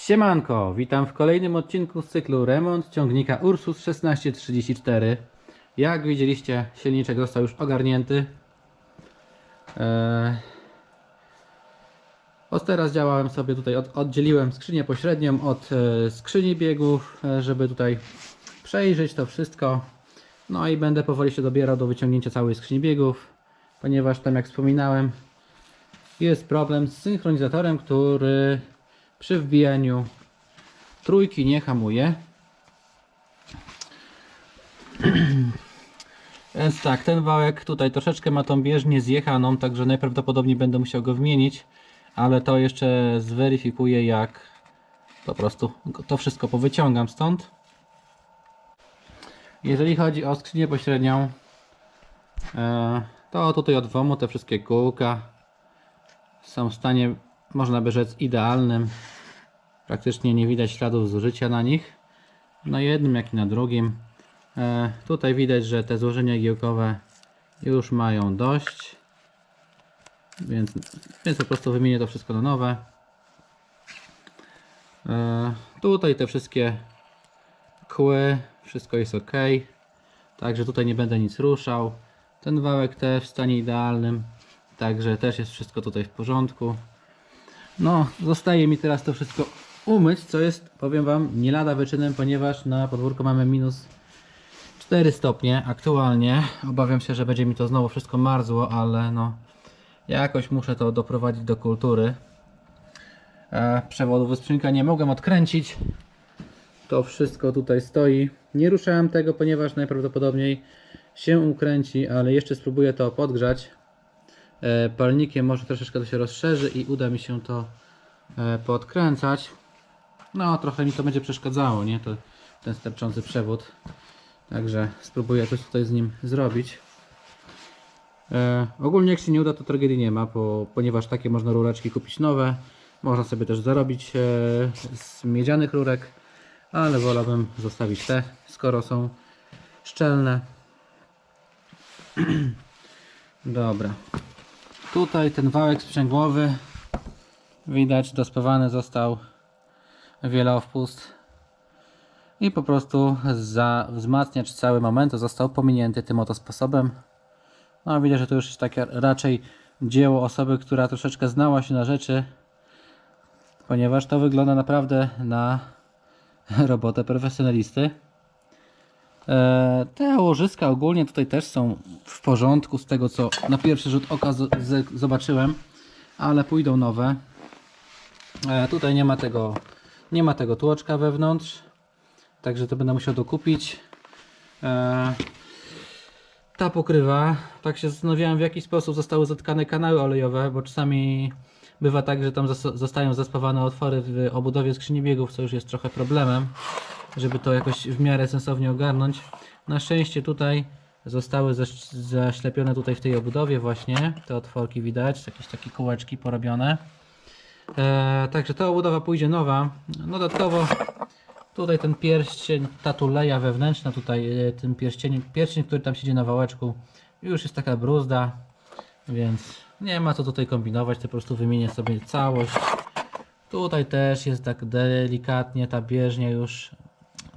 Siemanko, witam w kolejnym odcinku z cyklu Remont ciągnika Ursus 1634. Jak widzieliście, silniczek został już ogarnięty. Eee... Od teraz działałem sobie tutaj, od, oddzieliłem skrzynię pośrednią od e, skrzyni biegów, e, żeby tutaj przejrzeć to wszystko. No i będę powoli się dobierał do wyciągnięcia całej skrzyni biegów, ponieważ tam jak wspominałem, jest problem z synchronizatorem, który przy wbijaniu trójki nie hamuje. Więc tak, ten wałek tutaj troszeczkę ma tą bieżnię zjechaną, także najprawdopodobniej będę musiał go wymienić, ale to jeszcze zweryfikuję jak po prostu to wszystko powyciągam stąd. Jeżeli chodzi o skrzynię pośrednią, e, to tutaj od WOMU te wszystkie kółka są w stanie, można by rzec, idealnym. Praktycznie nie widać śladów zużycia na nich. Na jednym, jak i na drugim. E, tutaj widać, że te złożenia giełkowe już mają dość. Więc, więc po prostu wymienię to wszystko na nowe. E, tutaj te wszystkie kły, wszystko jest ok. Także tutaj nie będę nic ruszał. Ten wałek też w stanie idealnym. Także też jest wszystko tutaj w porządku. No, zostaje mi teraz to wszystko umyć, co jest, powiem Wam, nie lada wyczynem, ponieważ na podwórku mamy minus 4 stopnie aktualnie. Obawiam się, że będzie mi to znowu wszystko marzło, ale no, jakoś muszę to doprowadzić do kultury. E, przewodu wysprzęgła nie mogłem odkręcić. To wszystko tutaj stoi. Nie ruszałem tego, ponieważ najprawdopodobniej się ukręci, ale jeszcze spróbuję to podgrzać e, palnikiem może troszeczkę to się rozszerzy i uda mi się to e, podkręcać. No, trochę mi to będzie przeszkadzało, nie? To, ten sterczący przewód. Także spróbuję coś tutaj z nim zrobić. E, ogólnie jak się nie uda, to tragedii nie ma, bo, ponieważ takie można rureczki kupić nowe. Można sobie też zarobić e, z miedzianych rurek, ale wolałbym zostawić te, skoro są szczelne. Dobra. Tutaj ten wałek sprzęgłowy widać dospawany został wiele wpust i po prostu za wzmacniacz cały moment został pominięty tym oto sposobem. No widać, że to już jest takie raczej dzieło osoby, która troszeczkę znała się na rzeczy, ponieważ to wygląda naprawdę na robotę profesjonalisty. E, Te łożyska ogólnie tutaj też są w porządku z tego co na pierwszy rzut oka zobaczyłem, ale pójdą nowe. E, Tutaj nie ma tego nie ma tego tłoczka wewnątrz, także to będę musiał dokupić. E, Ta pokrywa, tak się zastanawiałem w jaki sposób zostały zatkane kanały olejowe, bo czasami bywa tak, że tam zostają zaspawane otwory w obudowie skrzyni biegów, co już jest trochę problemem żeby to jakoś w miarę sensownie ogarnąć. Na szczęście tutaj zostały zaś- zaślepione tutaj w tej obudowie właśnie, te otworki widać, jakieś takie kółeczki porobione. E, także ta obudowa pójdzie nowa. No dodatkowo tutaj ten pierścień, ta tuleja wewnętrzna tutaj, e, ten pierścień, pierścień, który tam siedzi na wałeczku, już jest taka bruzda, więc nie ma co tutaj kombinować, to po prostu wymienię sobie całość. Tutaj też jest tak delikatnie ta bieżnia już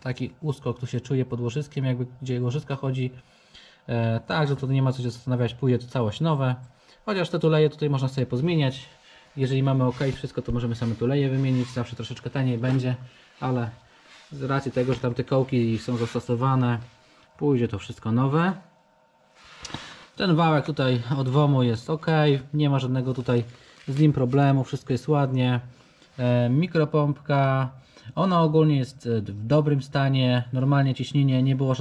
taki uskok tu się czuje pod łożyskiem, jakby gdzie łożyska chodzi. E, także tutaj nie ma co się zastanawiać, pójdzie to całość nowe. Chociaż te tuleje tutaj można sobie pozmieniać. Jeżeli mamy ok wszystko, to możemy same tuleje wymienić. Zawsze troszeczkę taniej będzie, ale z racji tego, że tam te kołki są zastosowane, pójdzie to wszystko nowe. Ten wałek tutaj od WOMU jest ok, nie ma żadnego tutaj z nim problemu, wszystko jest ładnie. E, mikropompka, ona ogólnie jest e, w dobrym stanie, normalnie ciśnienie nie było,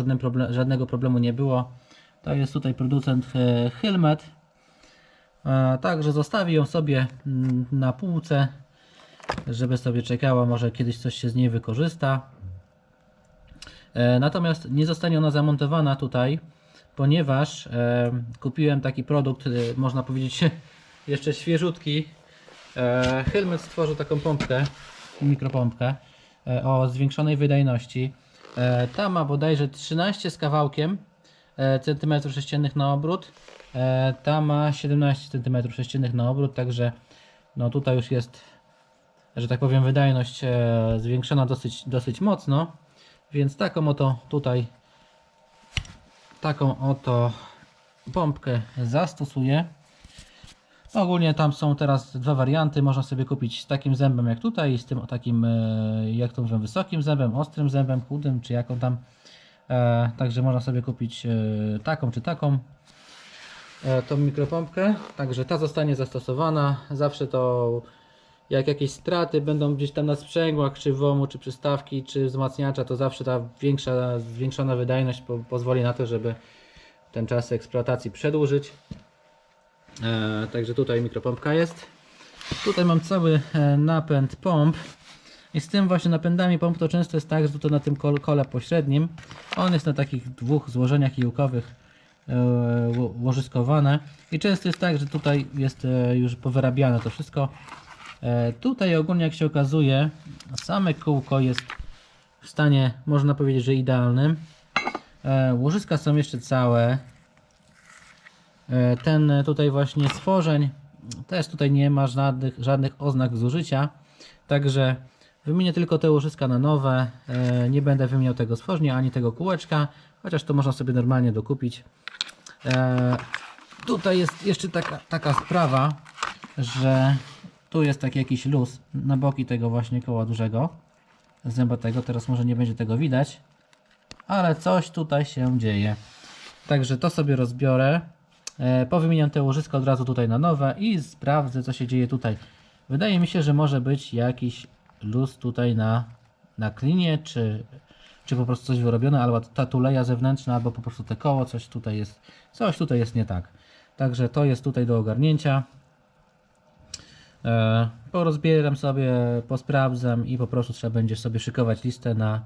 żadnego problemu nie było. To jest tutaj producent e, Hilmet. E, Także zostawię ją sobie mm, na półce, żeby sobie czekała, może kiedyś coś się z niej wykorzysta. E, Natomiast nie zostanie ona zamontowana tutaj, ponieważ e, kupiłem taki produkt, e, można powiedzieć jeszcze świeżutki. Helmet stworzył taką pompkę, mikropompkę o zwiększonej wydajności. Ta ma bodajże 13 z kawałkiem centymetrów sześciennych na obrót. E, ta ma 17 centymetrów sześciennych na obrót, także no tutaj już jest że tak powiem, wydajność e, zwiększona dosyć, dosyć mocno. Więc taką oto tutaj, taką oto pompkę zastosuję. Ogólnie tam są teraz dwa warianty. Można sobie kupić z takim zębem jak tutaj z tym takim, e, jak to mówią, wysokim zębem, ostrym zębem, chudym, czy jaką tam. Także można sobie kupić taką czy taką tą mikropompkę. Także ta zostanie zastosowana. Zawsze to jak jakieś straty będą gdzieś tam na sprzęgłach, czy womu, czy przystawki, czy wzmacniacza, to zawsze ta większa, zwiększona wydajność po, pozwoli na to, żeby ten czas eksploatacji przedłużyć. E, także tutaj mikropompka jest. Tutaj mam cały e, napęd pomp. I z tym właśnie napędami pomp to często jest tak, że to na tym kol- kole pośrednim. On jest na takich dwóch złożeniach kiełkowych e, ło- łożyskowane. I często jest tak, że tutaj jest e, już powyrabiane to wszystko. E, Tutaj ogólnie jak się okazuje, same kółko jest w stanie, można powiedzieć, że idealnym. E, Łożyska są jeszcze całe. E, Ten e, tutaj właśnie stworzeń też tutaj nie ma żadnych, żadnych oznak zużycia. Także wymienię tylko te łożyska na nowe. E, Nie będę wymieniał tego stworznia ani tego kółeczka, chociaż to można sobie normalnie dokupić. E, Tutaj jest jeszcze taka, taka sprawa, że tu jest taki jakiś luz na boki tego właśnie koła dużego zębatego. Teraz może nie będzie tego widać, ale coś tutaj się dzieje. Także to sobie rozbiorę. E, Powymieniam te łożyska od razu tutaj na nowe i sprawdzę co się dzieje tutaj. Wydaje mi się, że może być jakiś luz tutaj na, na klinie, czy, czy po prostu coś wyrobione, albo ta tuleja zewnętrzna, albo po prostu te koło, coś tutaj jest, coś tutaj jest nie tak. Także to jest tutaj do ogarnięcia. E, porozbieram sobie, posprawdzam i po prostu trzeba będzie sobie szykować listę na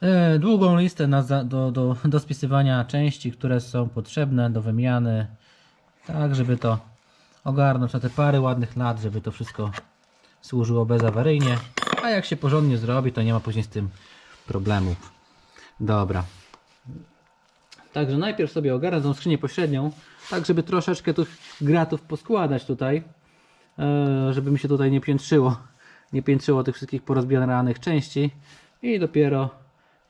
e, długą listę na, do, do, do spisywania części, które są potrzebne do wymiany, tak żeby to ogarnąć na te parę ładnych lat, żeby to wszystko służyło bezawaryjnie, a jak się porządnie zrobi, to nie ma później z tym problemów. Dobra. Także najpierw sobie ogarnę tą skrzynię pośrednią, tak żeby troszeczkę tych gratów poskładać tutaj, e, żeby mi się tutaj nie piętrzyło, nie piętrzyło tych wszystkich porozbieranych części i dopiero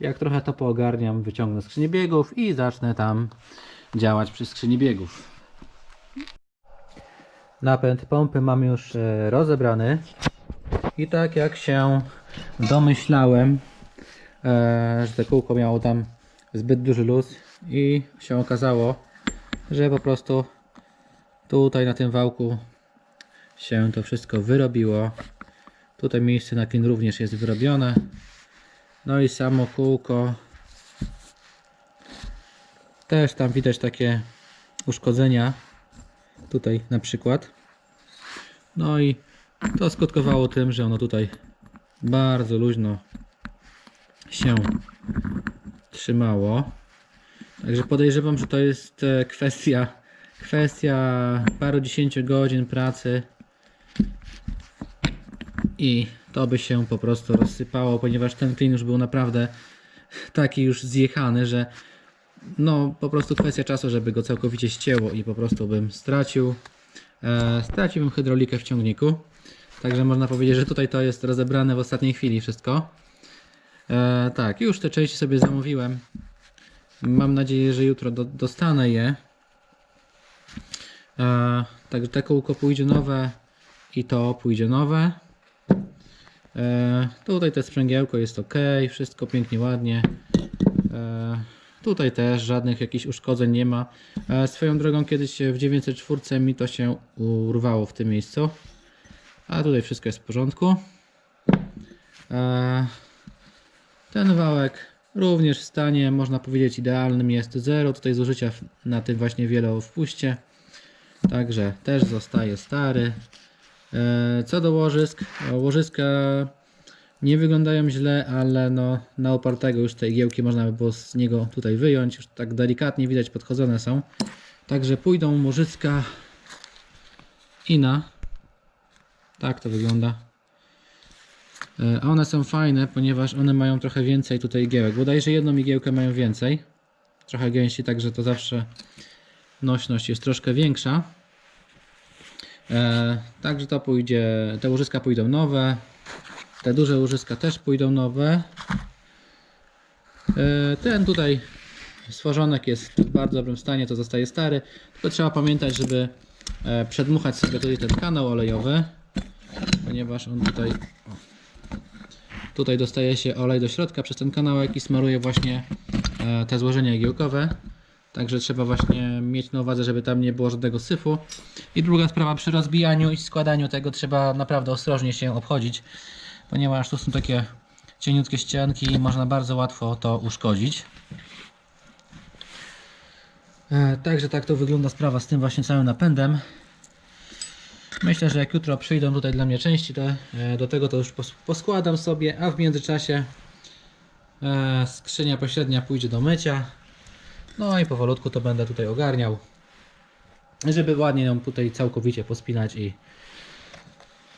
jak trochę to poogarniam, wyciągnę skrzynię biegów i zacznę tam działać przy skrzyni biegów. Napęd pompy mam już e, rozebrany i tak jak się domyślałem, że te kółko miało tam zbyt duży luz i się okazało, że po prostu tutaj na tym wałku się to wszystko wyrobiło. Tutaj miejsce na klin również jest wyrobione. No i samo kółko też tam widać takie uszkodzenia. Tutaj na przykład. No i to skutkowało tym, że ono tutaj bardzo luźno się trzymało. Także podejrzewam, że to jest e, kwestia, kwestia paru dziesięciu godzin pracy i to by się po prostu rozsypało, ponieważ ten klin już był naprawdę taki już zjechany, że no po prostu kwestia czasu, żeby go całkowicie ścięło i po prostu bym stracił e, straciłbym hydraulikę w ciągniku. Także można powiedzieć, że tutaj to jest rozebrane w ostatniej chwili wszystko. E, tak, już te części sobie zamówiłem. Mam nadzieję, że jutro do, dostanę je. E, także te kółko pójdzie nowe i to pójdzie nowe. E, tutaj te sprzęgiełko jest ok, wszystko pięknie, ładnie. E, tutaj też żadnych jakichś uszkodzeń nie ma. E, swoją drogą kiedyś w 904 mi to się urwało w tym miejscu. A tutaj wszystko jest w porządku. E, ten wałek również w stanie, można powiedzieć, idealnym jest zero. Tutaj zużycia na tym właśnie wielowpuście. Także też zostaje stary. E, Co do łożysk, e, łożyska nie wyglądają źle, ale no, na opartego już te igiełki można by było z niego tutaj wyjąć. Już tak delikatnie widać podchodzone są. Także pójdą łożyska i na. Tak to wygląda. E, a One są fajne, ponieważ one mają trochę więcej tutaj igiełek. Bodajże jedną igiełkę mają więcej. Trochę gęści, także to zawsze nośność jest troszkę większa. E, także to pójdzie, te łożyska pójdą nowe. Te duże łożyska też pójdą nowe. E, ten tutaj stworzonek jest w bardzo dobrym stanie, to zostaje stary. Tylko trzeba pamiętać, żeby e, przedmuchać sobie tutaj ten kanał olejowy, ponieważ on tutaj o, tutaj dostaje się olej do środka przez ten kanałek i smaruje właśnie e, te złożenia igiełkowe. Także trzeba właśnie mieć na uwadze, żeby tam nie było żadnego syfu. I druga sprawa, przy rozbijaniu i składaniu tego trzeba naprawdę ostrożnie się obchodzić, ponieważ tu są takie cieniutkie ścianki i można bardzo łatwo to uszkodzić. E, Także tak to wygląda sprawa z tym właśnie całym napędem. Myślę, że jak jutro przyjdą tutaj dla mnie części, to e, do tego to już pos- poskładam sobie, a w międzyczasie e, skrzynia pośrednia pójdzie do mycia. No i powolutku to będę tutaj ogarniał, żeby ładnie ją tutaj całkowicie pospinać i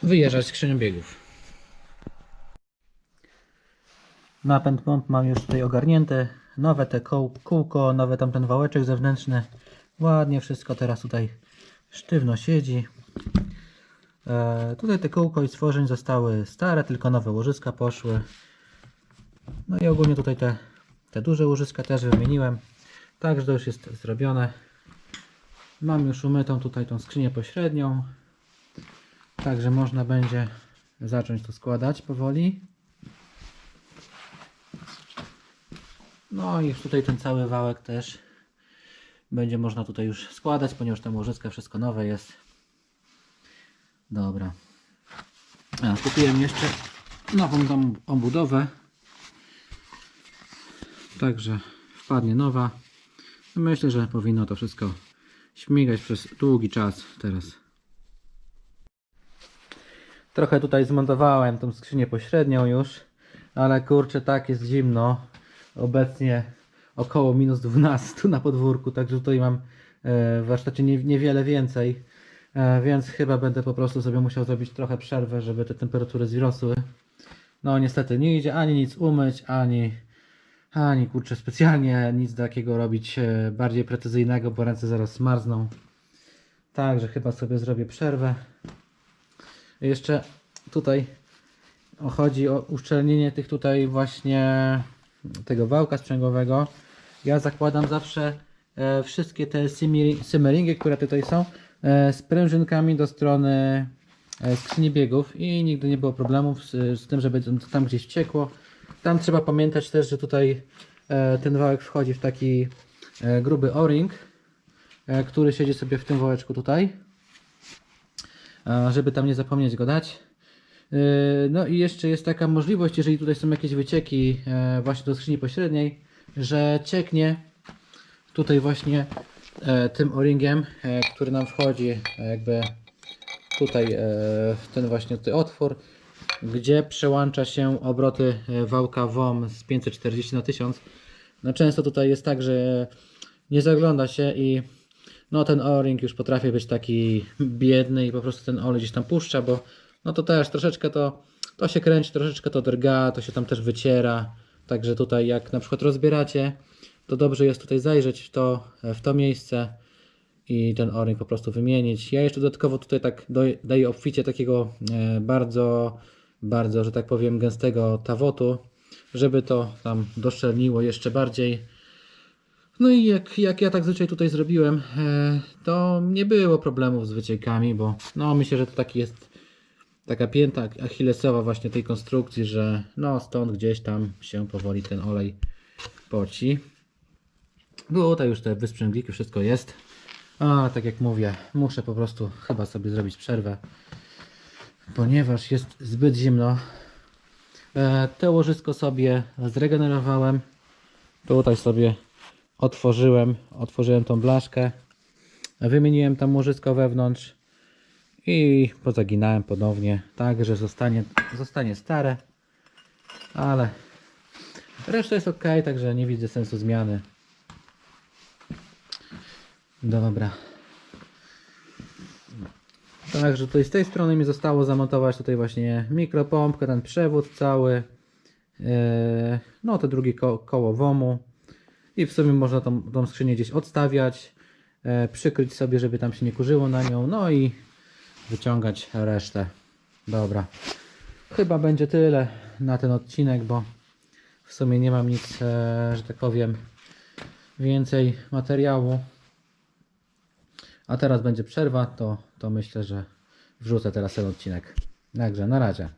wyjeżdżać skrzynią biegów. Napęd pomp mam już tutaj ogarnięte. Nowe te kółko, nowy tamten wałeczek zewnętrzny. Ładnie wszystko teraz tutaj sztywno siedzi. E, tutaj te kółko i stworzeń zostały stare, tylko nowe łożyska poszły. No i ogólnie tutaj te, te duże łożyska też wymieniłem. Także to już jest zrobione. Mam już umytą tutaj tą skrzynię pośrednią. Także można będzie zacząć to składać powoli. No i już tutaj ten cały wałek też będzie można tutaj już składać, ponieważ tam łożyska wszystko nowe jest. Dobra. Kupiłem jeszcze nową tą obudowę. Także wpadnie nowa. Myślę, że powinno to wszystko śmigać przez długi czas teraz. Trochę tutaj zmontowałem tą skrzynię pośrednią już, ale kurczę, tak jest zimno. Obecnie około minus 12 na podwórku, także tutaj mam e, w warsztacie nie, niewiele więcej, więc chyba będę po prostu sobie musiał zrobić trochę przerwę, żeby te temperatury wzrosły. No niestety nie idzie ani nic umyć, ani, ani kurczę specjalnie nic takiego robić e, bardziej precyzyjnego, bo ręce zaraz zmarzną. Także chyba sobie zrobię przerwę. Jeszcze tutaj chodzi o uszczelnienie tych tutaj właśnie tego wałka sprzęgłowego. Ja zakładam zawsze e, wszystkie te simmeringi, które tutaj są, e, z prężynkami do strony e, skrzyni biegów i nigdy nie było problemów z, z tym, żeby tam gdzieś wciekło. Tam trzeba pamiętać też, że tutaj e, ten wałek wchodzi w taki e, gruby o-ring, e, który siedzi sobie w tym wałeczku tutaj, e, żeby tam nie zapomnieć go dać. No i jeszcze jest taka możliwość, jeżeli tutaj są jakieś wycieki e, właśnie do skrzyni pośredniej, że cieknie tutaj właśnie e, tym o-ringiem, e, który nam wchodzi e, jakby tutaj e, w ten właśnie tutaj otwór, gdzie przełącza się obroty e, wałka WOM z 540 na 1000. No często tutaj jest tak, że nie zagląda się i no ten o-ring już potrafi być taki biedny i po prostu ten olej gdzieś tam puszcza, bo no to też troszeczkę to, to się kręci, troszeczkę to drga, to się tam też wyciera. Także tutaj jak na przykład rozbieracie, to dobrze jest tutaj zajrzeć w to, w to miejsce i ten o-ring po prostu wymienić. Ja jeszcze dodatkowo tutaj tak daję obficie takiego e, bardzo, bardzo, że tak powiem, gęstego tawotu, żeby to tam doszczelniło jeszcze bardziej. No i jak, jak ja tak zwyczaj tutaj zrobiłem, e, to nie było problemów z wyciekami, bo no myślę, że to taki jest taka pięta achillesowa właśnie tej konstrukcji, że no stąd gdzieś tam się powoli ten olej poci. Tutaj już te wysprzęgliki, wszystko jest. A tak jak mówię, muszę po prostu chyba sobie zrobić przerwę, ponieważ jest zbyt zimno. E, te łożysko sobie zregenerowałem. Tutaj sobie otworzyłem, otworzyłem tą blaszkę. Wymieniłem tam łożysko wewnątrz i pozaginałem ponownie, tak że zostanie, zostanie stare, ale reszta jest ok, także nie widzę sensu zmiany. Dobra. Także tutaj z tej strony mi zostało zamontować tutaj właśnie mikropompkę, ten przewód cały, e, no to drugie ko koło WOMu i w sumie można tą, tą skrzynię gdzieś odstawiać, e, przykryć sobie, żeby tam się nie kurzyło na nią, no i wyciągać resztę. Dobra. Chyba będzie tyle na ten odcinek, bo w sumie nie mam nic, e, że tak powiem, więcej materiału. A teraz będzie przerwa, to, to myślę, że wrzucę teraz ten odcinek. Także na razie.